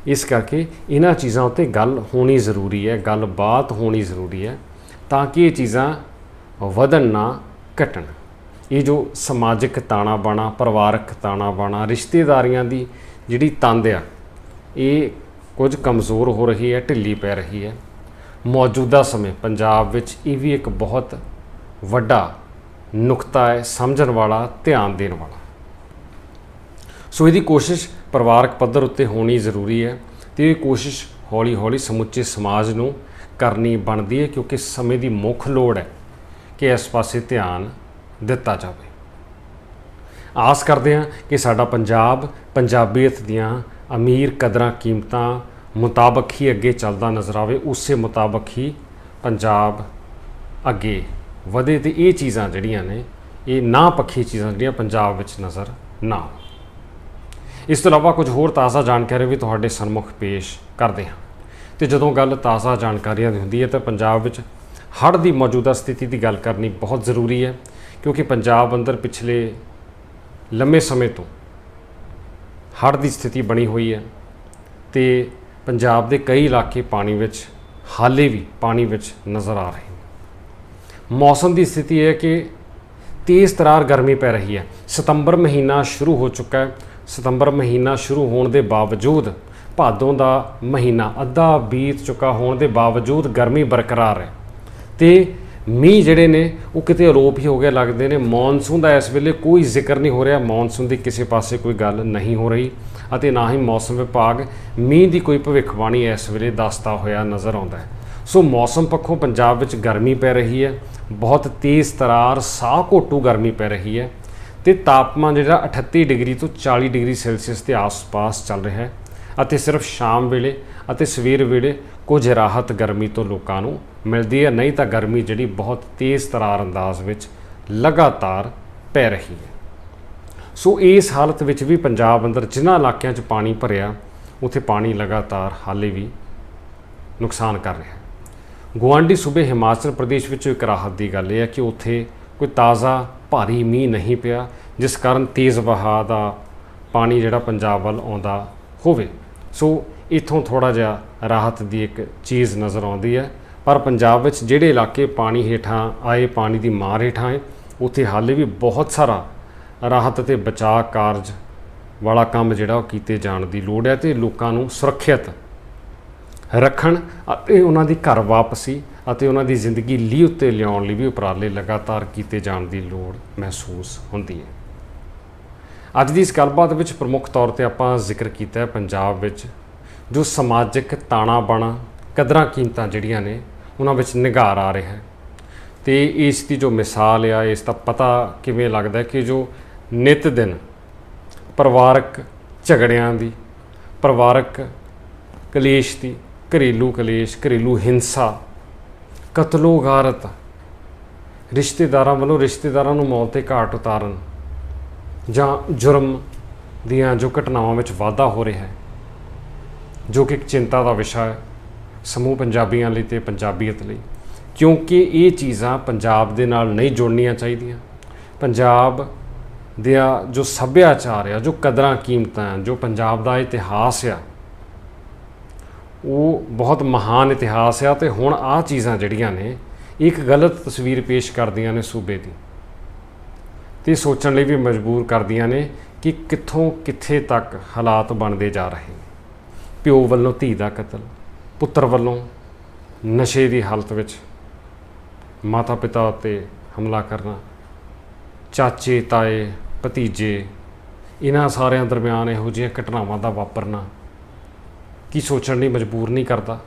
ਇਸ ਕਰਕੇ ਇਹਨਾਂ ਚੀਜ਼ਾਂ ਉੱਤੇ ਗੱਲ ਹੋਣੀ ਜ਼ਰੂਰੀ ਹੈ, ਗੱਲਬਾਤ ਹੋਣੀ ਜ਼ਰੂਰੀ ਹੈ, ਤਾਂ ਕਿ ਇਹ ਚੀਜ਼ਾਂ ਵਧਣ ਨਾ ਘਟਣ। ਇਹ ਜੋ ਸਮਾਜਿਕ ਤਾਣਾ ਬਾਣਾ, ਪਰਿਵਾਰਕ ਤਾਣਾ ਬਾਣਾ, ਰਿਸ਼ਤੇਦਾਰੀਆਂ ਦੀ ਜਿਹੜੀ ਤੰਦ ਆ, ਇਹ ਕੁਝ ਕਮਜ਼ੋਰ ਹੋ ਰਹੀ ਹੈ, ਢਿੱਲੀ ਪੈ ਰਹੀ ਹੈ। ਮੌਜੂਦਾ ਸਮੇਂ ਪੰਜਾਬ ਵਿੱਚ ਇਹ ਵੀ ਇੱਕ ਬਹੁਤ ਵੱਡਾ ਨੁਕਤਾ ਹੈ, ਸਮਝਣ ਵਾਲਾ, ਧਿਆਨ ਦੇਣ ਵਾਲਾ। ਸੋ ਇਹਦੀ ਕੋਸ਼ਿਸ਼ ਪਰਿਵਾਰਕ ਪੱਧਰ ਉੱਤੇ ਹੋਣੀ ਜ਼ਰੂਰੀ ਹੈ ਤੇ ਇਹ ਕੋਸ਼ਿਸ਼ ਹੌਲੀ-ਹੌਲੀ ਸਮੁੱਚੇ ਸਮਾਜ ਨੂੰ ਕਰਨੀ ਬਣਦੀ ਹੈ ਕਿਉਂਕਿ ਸਮੇਂ ਦੀ ਮੁੱਖ ਲੋੜ ਹੈ ਕਿ ਇਸ ਪਾਸੇ ਧਿਆਨ ਦਿੱਤਾ ਜਾਵੇ। ਆਸ ਕਰਦੇ ਹਾਂ ਕਿ ਸਾਡਾ ਪੰਜਾਬ, ਪੰਜਾਬੀਅਤ ਦੀਆਂ ਅਮੀਰ ਕਦਰਾਂ, ਕੀਮਤਾਂ ਮੁਤਾਬਕ ਹੀ ਅੱਗੇ ਚੱਲਦਾ ਨਜ਼ਰ ਆਵੇ, ਉਸੇ ਮੁਤਾਬਕ ਹੀ ਪੰਜਾਬ ਅੱਗੇ ਵਧੇ ਤੇ ਇਹ ਚੀਜ਼ਾਂ ਜਿਹੜੀਆਂ ਨੇ, ਇਹ ਨਾ ਪੱਖੀ ਚੀਜ਼ਾਂ ਜਿਹੜੀਆਂ ਪੰਜਾਬ ਵਿੱਚ ਨਜ਼ਰ ਨਾ ਆਉਣ। ਇਸ ਤੋਂ ਇਲਾਵਾ ਕੁਝ ਹੋਰ ਤਾਜ਼ਾ ਜਾਣਕਾਰੀ ਵੀ ਤੁਹਾਡੇ ਸਨਮੁਖ ਪੇਸ਼ ਕਰਦੇ ਹਾਂ ਤੇ ਜਦੋਂ ਗੱਲ ਤਾਜ਼ਾ ਜਾਣਕਾਰੀਆਂ ਦੀ ਹੁੰਦੀ ਹੈ, ਤਾਂ ਪੰਜਾਬ ਵਿੱਚ ਹੜ੍ਹ ਦੀ ਮੌਜੂਦਾ ਸਥਿਤੀ ਦੀ ਗੱਲ ਕਰਨੀ ਬਹੁਤ ਜ਼ਰੂਰੀ ਹੈ, ਕਿਉਂਕਿ ਪੰਜਾਬ ਅੰਦਰ ਪਿਛਲੇ ਲੰਮੇ ਸਮੇਂ ਤੋਂ ਹੜ੍ਹ ਦੀ ਸਥਿਤੀ ਬਣੀ ਹੋਈ ਹੈ ਤੇ ਪੰਜਾਬ ਦੇ ਕਈ ਇਲਾਕੇ ਪਾਣੀ ਵਿੱਚ, ਹਾਲੇ ਵੀ ਪਾਣੀ ਵਿੱਚ ਨਜ਼ਰ ਆ ਰਹੇ ਨੇ। ਮੌਸਮ ਦੀ ਸਥਿਤੀ ਇਹ ਹੈ ਕਿ ਤੇਜ਼ ਤਰਾਰ ਗਰਮੀ ਪੈ ਰਹੀ ਹੈ। ਸਤੰਬਰ ਮਹੀਨਾ ਸ਼ੁਰੂ ਹੋ ਚੁੱਕਾ ਹੈ। ਸਤੰਬਰ ਮਹੀਨਾ ਸ਼ੁਰੂ ਹੋਣ ਦੇ ਬਾਵਜੂਦ ਭਾਦੋਂ ਦਾ ਮਹੀਨਾ ਅੱਧਾ ਬੀਤ ਚੁੱਕਾ ਹੋਣ ਦੇ ਬਾਵਜੂਦ ਗਰਮੀ ਬਰਕਰਾਰ ਹੈ। ਤੇ ਮੀਂਹ ਜਿਹੜੇ ਨੇ, ਉਹ ਕਿਤੇ ਅਲੋਪ ਹੀ ਹੋ ਗਏ ਲੱਗਦੇ ਨੇ। ਮੌਨਸੂਨ ਦਾ ਇਸ ਵੇਲੇ ਕੋਈ ਜ਼ਿਕਰ ਨਹੀਂ ਹੋ ਰਿਹਾ। ਮੌਨਸੂਨ ਦੀ ਕਿਸੇ ਪਾਸੇ ਕੋਈ ਗੱਲ ਨਹੀਂ ਹੋ ਰਹੀ। ਅਤੇ ਨਾ ਹੀ ਮੌਸਮ ਵਿਭਾਗ ਮੀਂਹ ਦੀ ਕੋਈ ਭਵਿੱਖਬਾਣੀ ਇਸ ਵੇਲੇ ਦੱਸਦਾ ਹੋਇਆ ਨਜ਼ਰ ਆਉਂਦਾ ਹੈ। ਸੋ ਮੌਸਮ ਪੱਖੋਂ ਪੰਜਾਬ ਵਿੱਚ ਗਰਮੀ ਪੈ ਰਹੀ ਹੈ। ਬਹੁਤ ਤੇਜ਼ ਤਰਾਰ, ਸਾਹ ਘੋਟੂ ਗਰਮੀ ਪੈ ਰਹੀ ਹੈ ਤੇ ਤਾਪਮਾਨ ਜਿਹੜਾ 38 ਡਿਗਰੀ ਤੋਂ 40 ਡਿਗਰੀ ਸੈਲਸੀਅਸ ਦੇ ਆਸ-ਪਾਸ ਚੱਲ ਰਿਹਾ ਹੈ ਅਤੇ ਸਿਰਫ ਸ਼ਾਮ ਵੇਲੇ ਅਤੇ ਸਵੇਰ ਵੇਲੇ ਕੁਝ ਰਾਹਤ ਗਰਮੀ ਤੋਂ ਲੋਕਾਂ ਨੂੰ ਮਿਲਦੀ ਹੈ। ਨਹੀਂ ਤਾਂ ਗਰਮੀ ਜਿਹੜੀ ਬਹੁਤ ਤੇਜ਼ ਤਰਾਰ ਅੰਦਾਜ਼ ਵਿੱਚ ਲਗਾਤਾਰ ਪੈ ਰਹੀ ਹੈ। ਸੋ ਇਸ ਹਾਲਤ ਵਿੱਚ ਵੀ ਪੰਜਾਬ ਅੰਦਰ ਜਿਨ੍ਹਾਂ ਇਲਾਕਿਆਂ 'ਚ ਪਾਣੀ ਭਰਿਆ, ਉੱਥੇ ਪਾਣੀ ਲਗਾਤਾਰ ਹਾਲੇ ਵੀ ਨੁਕਸਾਨ ਕਰ ਰਿਹਾ ਹੈ। ਗੁਆਂਢੀ ਸੂਬੇ ਹਿਮਾਚਲ ਪ੍ਰਦੇਸ਼ ਵਿੱਚ ਇੱਕ ਰਾਹਤ ਦੀ ਗੱਲ ਇਹ ਹੈ ਕਿ ਉੱਥੇ ਕੋਈ ਤਾਜ਼ਾ, ਭਾਰੀ ਮੀਂਹ ਨਹੀਂ ਪਿਆ, ਜਿਸ ਕਾਰਨ ਤੇਜ਼ ਵਹਾਅ ਦਾ ਪਾਣੀ ਜਿਹੜਾ ਪੰਜਾਬ ਵੱਲ ਆਉਂਦਾ ਹੋਵੇ। ਸੋ ਇਥੋਂ ਥੋੜਾ ਜਿਹਾ ਰਾਹਤ ਦੀ ਇੱਕ ਚੀਜ਼ ਨਜ਼ਰ ਆਉਂਦੀ ਹੈ। ਪਰ ਪੰਜਾਬ ਵਿੱਚ ਜਿਹੜੇ ਇਲਾਕੇ ਪਾਣੀ ਹੇਠਾਂ ਆਏ, ਪਾਣੀ ਦੀ ਮਾਰ ਹੇਠਾਂ ਹੈ ਉੱਥੇ ਹਾਲੇ ਵੀ ਬਹੁਤ ਸਾਰਾ ਰਾਹਤ ਤੇ ਬਚਾਅ ਕਾਰਜ ਵਾਲਾ ਕੰਮ ਜਿਹੜਾ ਉਹ ਕੀਤੇ ਜਾਣ ਦੀ ਲੋੜ ਹੈ ਤੇ ਲੋਕਾਂ ਨੂੰ ਸੁਰੱਖਿਅਤ ਰੱਖਣ ਅਤੇ ਉਹਨਾਂ ਦੀ ਘਰ ਵਾਪਸੀ ਅਤੇ ਉਹਨਾਂ ਦੀ ਜ਼ਿੰਦਗੀ ਲੀਹ ਉੱਤੇ ਲਿਆਉਣ ਲਈ ਵੀ ਉਪਰਾਲੇ ਲਗਾਤਾਰ ਕੀਤੇ ਜਾਣ ਦੀ ਲੋੜ ਮਹਿਸੂਸ ਹੁੰਦੀ ਹੈ। ਅੱਜ ਦੀ ਇਸ ਗੱਲਬਾਤ ਵਿੱਚ ਪ੍ਰਮੁੱਖ ਤੌਰ ਤੇ ਆਪਾਂ ਜ਼ਿਕਰ ਕੀਤਾ ਹੈ ਪੰਜਾਬ ਵਿੱਚ ਜੋ ਸਮਾਜਿਕ ਤਾਣਾ ਬਾਣਾ, ਕਦਰਾਂ ਕੀਮਤਾਂ ਜਿਹੜੀਆਂ ਨੇ, ਉਹਨਾਂ ਵਿੱਚ ਨਿਗਾਰ ਆ ਰਿਹਾ ਹੈ। ਤੇ ਇਸ ਦੀ ਜੋ ਮਿਸਾਲ ਆ, ਇਸ ਦਾ ਪਤਾ ਕਿਵੇਂ ਲੱਗਦਾ ਕਿ ਜੋ ਨਿਤ ਦਿਨ। ਪਰਿਵਾਰਕ ਝਗੜਿਆਂ ਦੀ, ਪਰਿਵਾਰਕ ਕਲੇਸ਼ ਦੀ, ਘਰੇਲੂ ਕਲੇਸ਼, ਘਰੇਲੂ ਹਿੰਸਾ ਕਤਲੋਗਾਰਤ ਰਿਸ਼ਤੇਦਾਰਾਂ ਵੱਲੋਂ ਰਿਸ਼ਤੇਦਾਰਾਂ ਨੂੰ ਮੌਤ 'ਤੇ ਘਾਟ ਉਤਾਰਨ ਜਾਂ ਜੁਰਮ ਦੀਆਂ ਜੋ ਘਟਨਾਵਾਂ ਵਿੱਚ ਵਾਧਾ ਹੋ ਰਿਹਾ ਹੈ, ਜੋ ਕਿ ਇੱਕ ਚਿੰਤਾ ਦਾ ਵਿਸ਼ਾ ਹੈ ਸਮੂਹ ਪੰਜਾਬੀਆਂ ਲਈ ਤੇ ਪੰਜਾਬੀਅਤ ਲਈ। ਕਿਉਂਕਿ ਇਹ ਚੀਜ਼ਾਂ ਪੰਜਾਬ ਦੇ ਨਾਲ ਨਹੀਂ ਜੁੜਨੀਆਂ ਚਾਹੀਦੀਆਂ। ਪੰਜਾਬ ਦਾ ਜੋ ਸੱਭਿਆਚਾਰ ਆ, ਜੋ ਕਦਰਾਂ ਕੀਮਤਾਂ ਆ, ਜੋ ਪੰਜਾਬ ਦਾ ਇਤਿਹਾਸ ਆ, ਉਹ ਬਹੁਤ ਮਹਾਨ ਇਤਿਹਾਸ ਆ ਤੇ ਹੁਣ ਆ ਚੀਜ਼ਾਂ ਜਿਹੜੀਆਂ ਨੇ, ਇੱਕ ਗਲਤ ਤਸਵੀਰ ਪੇਸ਼ ਕਰਦੀਆਂ ਨੇ ਸੂਬੇ ਦੀ। ਤੇ ਸੋਚਣ ਲਈ ਵੀ ਮਜਬੂਰ ਕਰਦੀਆਂ ਨੇ ਕਿ ਕਿੱਥੋਂ ਕਿੱਥੇ ਤੱਕ ਹਾਲਾਤ ਬਣਦੇ ਜਾ ਰਹੇ ਨੇ। ਪਿਓ ਵੱਲੋਂ, ਧੀ ਦਾ ਕਤਲ, ਪੁੱਤਰ ਵੱਲੋਂ, ਨਸ਼ੇ ਦੀ ਹਾਲਤ ਵਿੱਚ ਮਾਤਾ ਪਿਤਾ ਉੱਤੇ ਹਮਲਾ ਕਰਨਾ ਚਾਚੇ, ਤਾਏ, ਭਤੀਜੇ, ਇਹਨਾਂ ਸਾਰਿਆਂ ਦਰਮਿਆਨ ਇਹੋ ਜਿਹੀਆਂ ਘਟਨਾਵਾਂ ਦਾ ਵਾਪਰਨਾ ਕੀ ਸੋਚਣ ਲਈ ਮਜਬੂਰ ਨਹੀਂ ਕਰਦਾ?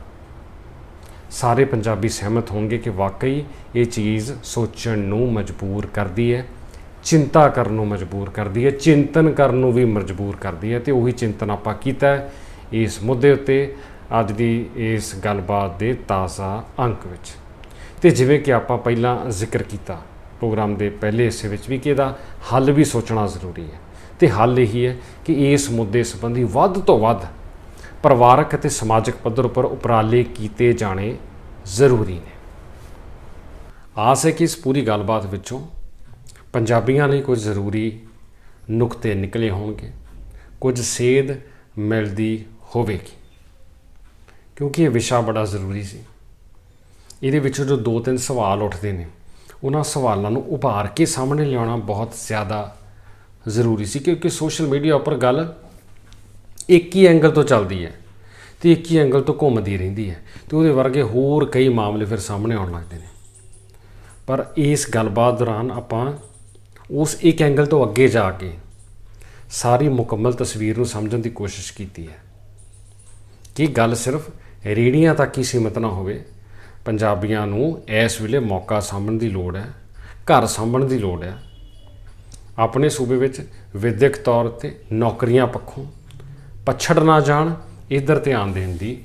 ਸਾਰੇ ਪੰਜਾਬੀ ਸਹਿਮਤ ਹੋਣਗੇ ਕਿ ਵਾਕਈ ਇਹ ਚੀਜ਼ ਸੋਚਣ ਨੂੰ ਮਜਬੂਰ ਕਰਦੀ ਹੈ, ਚਿੰਤਾ ਕਰਨ ਨੂੰ ਮਜਬੂਰ ਕਰਦੀ ਹੈ, ਚਿੰਤਨ ਕਰਨ ਨੂੰ ਵੀ ਮਜਬੂਰ ਕਰਦੀ ਹੈ ਤੇ ਉਹੀ ਚਿੰਤਨ ਆਪਾਂ ਕੀਤਾ ਇਸ ਮੁੱਦੇ ਉੱਤੇ ਅੱਜ ਦੀ ਇਸ ਗੱਲਬਾਤ ਦੇ ਤਾਜ਼ਾ ਅੰਕ ਵਿੱਚ। ਤੇ ਜਿਵੇਂ ਕਿ ਆਪਾਂ ਪਹਿਲਾਂ ਜ਼ਿਕਰ ਕੀਤਾ ਪ੍ਰੋਗਰਾਮ ਦੇ ਪਹਿਲੇ ਹਿੱਸੇ ਵਿੱਚ ਵੀ ਕਿ ਇਹਦਾ ਹੱਲ ਵੀ ਸੋਚਣਾ ਜ਼ਰੂਰੀ ਹੈ। ਤੇ ਹੱਲ ਇਹੀ ਹੈ ਕਿ ਇਸ ਮੁੱਦੇ ਸੰਬੰਧੀ ਵੱਧ ਤੋਂ ਵੱਧ ਪਰਿਵਾਰਕ ਅਤੇ ਸਮਾਜਿਕ ਪੱਧਰ ਉੱਪਰ ਉਪਰਾਲੇ ਕੀਤੇ ਜਾਣੇ ਜ਼ਰੂਰੀ ਨੇ। ਆਸ ਹੈ ਕਿ ਇਸ ਪੂਰੀ ਗੱਲਬਾਤ ਵਿੱਚੋਂ ਪੰਜਾਬੀਆਂ ਲਈ ਕੁਝ ਜ਼ਰੂਰੀ ਨੁਕਤੇ ਨਿਕਲੇ ਹੋਣਗੇ, ਕੁਝ ਸੇਧ ਮਿਲਦੀ ਹੋਵੇਗੀ। ਕਿਉਂਕਿ ਇਹ ਵਿਸ਼ਾ ਬੜਾ ਜ਼ਰੂਰੀ ਸੀ। ਇਹਦੇ ਵਿੱਚੋਂ ਜੋ ਦੋ ਤਿੰਨ ਸਵਾਲ ਉੱਠਦੇ ਨੇ ਉਹਨਾਂ ਸਵਾਲਾਂ ਨੂੰ ਉਭਾਰ ਕੇ ਸਾਹਮਣੇ ਲਿਆਉਣਾ ਬਹੁਤ ਜ਼ਿਆਦਾ ਜ਼ਰੂਰੀ ਸੀ, ਕਿਉਂਕਿ ਸੋਸ਼ਲ ਮੀਡੀਆ ਉੱਪਰ ਗੱਲ ਇੱਕ ਹੀ ਐਂਗਲ ਤੋਂ ਚੱਲਦੀ ਹੈ ਤੇ ਇੱਕ ਹੀ ਐਂਗਲ ਤੋਂ ਘੁੰਮਦੀ ਰਹਿੰਦੀ ਹੈ ਤੇ ਉਹਦੇ ਵਰਗੇ ਹੋਰ ਕਈ ਮਾਮਲੇ ਫਿਰ ਸਾਹਮਣੇ ਆਉਣ ਲੱਗਦੇ ਨੇ। ਪਰ ਇਸ ਗੱਲਬਾਤ ਦੌਰਾਨ ਆਪਾਂ ਉਸ ਇੱਕ ਐਂਗਲ ਤੋਂ ਅੱਗੇ ਜਾ ਕੇ ਸਾਰੀ ਮੁਕੰਮਲ ਤਸਵੀਰ ਨੂੰ ਸਮਝਣ ਦੀ ਕੋਸ਼ਿਸ਼ ਕੀਤੀ ਹੈ ਕਿ ਗੱਲ ਸਿਰਫ ਰੇੜੀਆਂ ਤੱਕ ਹੀ ਸੀਮਤ ਨਾ ਹੋਵੇ ਪੰਜਾਬੀਆਂ ਨੂੰ ਇਸ ਵੇਲੇ ਮੌਕਾ ਸਾਂਭਣ ਦੀ ਲੋੜ ਹੈ, ਘਰ ਸਾਂਭਣ ਦੀ ਲੋੜ ਹੈ। ਆਪਣੇ ਸੂਬੇ ਵਿੱਚ ਵਿਦਿਅਕ ਤੌਰ ਤੇ ਨੌਕਰੀਆਂ ਪੱਖੋਂ ਪਛੜ ਨਾ ਜਾਣ, ਇਧਰ ਧਿਆਨ ਦੇਣ ਦੀ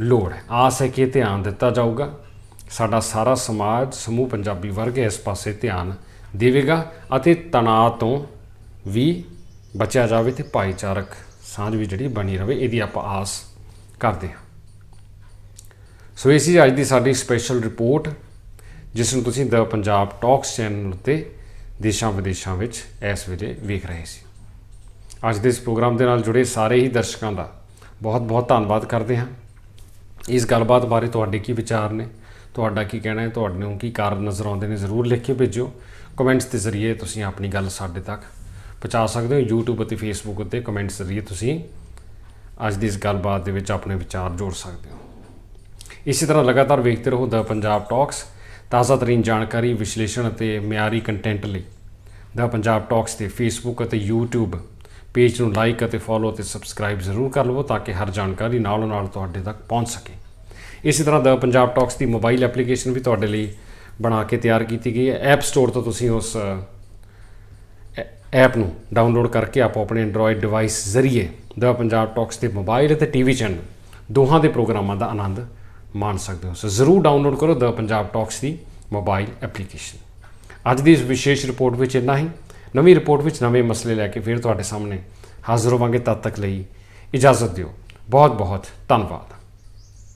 ਲੋੜ ਹੈ। ਆਸ ਹੈ ਕਿ ਇਹ ਧਿਆਨ ਦਿੱਤਾ ਜਾਊਗਾ। ਸਾਡਾ ਸਾਰਾ ਸਮਾਜ, ਸਮੂਹ ਪੰਜਾਬੀ ਵਰਗ ਇਸ ਪਾਸੇ ਧਿਆਨ ਦੇਵੇਗਾ ਅਤੇ ਤਣਾਅ ਤੋਂ ਵੀ ਬਚਿਆ ਜਾਵੇ ਤੇ ਭਾਈਚਾਰਕ ਸਾਂਝ ਵੀ ਜਿਹੜੀ ਬਣੀ ਰਵੇ, ਇਹਦੀ ਆਪਾਂ ਆਸ ਕਰਦੇ ਹਾਂ। ਸੋ ਇਹ ਸੀ ਅੱਜ ਦੀ ਸਾਡੀ ਸਪੈਸ਼ਲ ਰਿਪੋਰਟ ਜਿਸ ਨੂੰ ਤੁਸੀਂ ਦ ਪੰਜਾਬ ਟਾਕਸ ਚੈਨਲ ਉੱਤੇ ਦੇਸ਼ਾਂ ਵਿਦੇਸ਼ਾਂ ਵਿੱਚ ਇਸ ਵੇਲੇ ਵੇਖ ਰਹੇ ਸੀ। ਅੱਜ ਦੇ ਇਸ ਪ੍ਰੋਗਰਾਮ ਦੇ ਨਾਲ ਜੁੜੇ ਸਾਰੇ ਹੀ ਦਰਸ਼ਕਾਂ ਦਾ ਬਹੁਤ-ਬਹੁਤ ਧੰਨਵਾਦ ਕਰਦੇ ਹਾਂ। ਇਸ ਗੱਲਬਾਤ ਬਾਰੇ ਤੁਹਾਡੇ ਕੀ ਵਿਚਾਰ ਨੇ? ਤੁਹਾਡਾ ਕੀ ਕਹਿਣਾ ਹੈ? ਨੂੰ ਕੀ ਕਾਰਨ ਨਜ਼ਰ ਆਉਂਦੇ ਨੇ? ਜ਼ਰੂਰ ਲਿਖ ਕੇ ਭੇਜੋ ਕਮੈਂਟਸ ਦੇ ਜ਼ਰੀਏ ਤੁਸੀਂ ਆਪਣੀ ਗੱਲ ਸਾਡੇ ਤੱਕ ਪਹੁੰਚਾ ਸਕਦੇ ਹੋ। YouTube ਅਤੇ Facebook ਉੱਤੇ ਕਮੈਂਟਸ ਜ਼ਰੀਏ ਤੁਸੀਂ ਅੱਜ ਦੀ ਇਸ ਗੱਲਬਾਤ ਦੇ ਵਿੱਚ ਆਪਣੇ ਵਿਚਾਰ ਜੋੜ ਸਕਦੇ ਹੋ। ਇਸੇ ਤਰ੍ਹਾਂ ਲਗਾਤਾਰ ਵੇਖਦੇ ਰਹੋ ਦ ਪੰਜਾਬ ਟਾਕਸ, ਤਾਜ਼ਾ ਤਰੀਨ ਜਾਣਕਾਰੀ, ਵਿਸ਼ਲੇਸ਼ਣ ਅਤੇ ਮਿਆਰੀ ਕੰਟੈਂਟ ਲਈ। ਦ ਪੰਜਾਬ ਟਾਕਸ ਤੇ ਫੇਸਬੁੱਕ ਅਤੇ YouTube ਪੇਜ ਨੂੰ ਲਾਈਕ ਅਤੇ ਫੋਲੋ ਅਤੇ ਸਬਸਕ੍ਰਾਈਬ ਜ਼ਰੂਰ ਕਰ ਲਵੋ ਤਾਂ ਕਿ ਹਰ ਜਾਣਕਾਰੀ ਨਾਲੋਂ ਨਾਲ ਤੁਹਾਡੇ ਤੱਕ ਪਹੁੰਚ ਸਕੇ। ਇਸੇ ਤਰ੍ਹਾਂ ਦ ਪੰਜਾਬ ਟਾਕਸ ਦੀ ਮੋਬਾਈਲ ਐਪਲੀਕੇਸ਼ਨ ਵੀ ਤੁਹਾਡੇ ਲਈ ਬਣਾ ਕੇ ਤਿਆਰ ਕੀਤੀ ਗਈ ਹੈ। ਐਪ ਸਟੋਰ ਤੋਂ ਤੁਸੀਂ ਉਸ ਐਪ ਨੂੰ ਡਾਊਨਲੋਡ ਕਰਕੇ ਆਪੋ ਆਪਣੇ ਐਂਡਰੋਇਡ ਡਿਵਾਈਸ ਜ਼ਰੀਏ ਦ ਪੰਜਾਬ ਟਾਕਸ ਦੇ ਮੋਬਾਈਲ ਅਤੇ ਟੀਵੀ ਚੈਨਲ ਦੋਹਾਂ ਦੇ ਪ੍ਰੋਗਰਾਮਾਂ ਦਾ ਆਨੰਦ ਮਾਣ ਸਕਦੇ ਹੋ। ਸੋ ਜ਼ਰੂਰ ਡਾਊਨਲੋਡ ਕਰੋ ਦ ਪੰਜਾਬ ਟਾਕਸ ਦੀ ਮੋਬਾਈਲ ਐਪਲੀਕੇਸ਼ਨ ਅੱਜ ਦੀ ਇਸ ਵਿਸ਼ੇਸ਼ ਰਿਪੋਰਟ ਵਿੱਚ ਇੰਨਾ ਹੀ। ਨਵੀਂ ਰਿਪੋਰਟ ਵਿੱਚ ਨਵੇਂ ਮਸਲੇ ਲੈ ਕੇ ਫਿਰ ਤੁਹਾਡੇ ਸਾਹਮਣੇ ਹਾਜ਼ਰ ਹੋਵਾਂਗੇ ਤਦ ਤੱਕ ਲਈ ਇਜਾਜ਼ਤ ਦਿਓ। ਬਹੁਤ ਬਹੁਤ ਧੰਨਵਾਦ।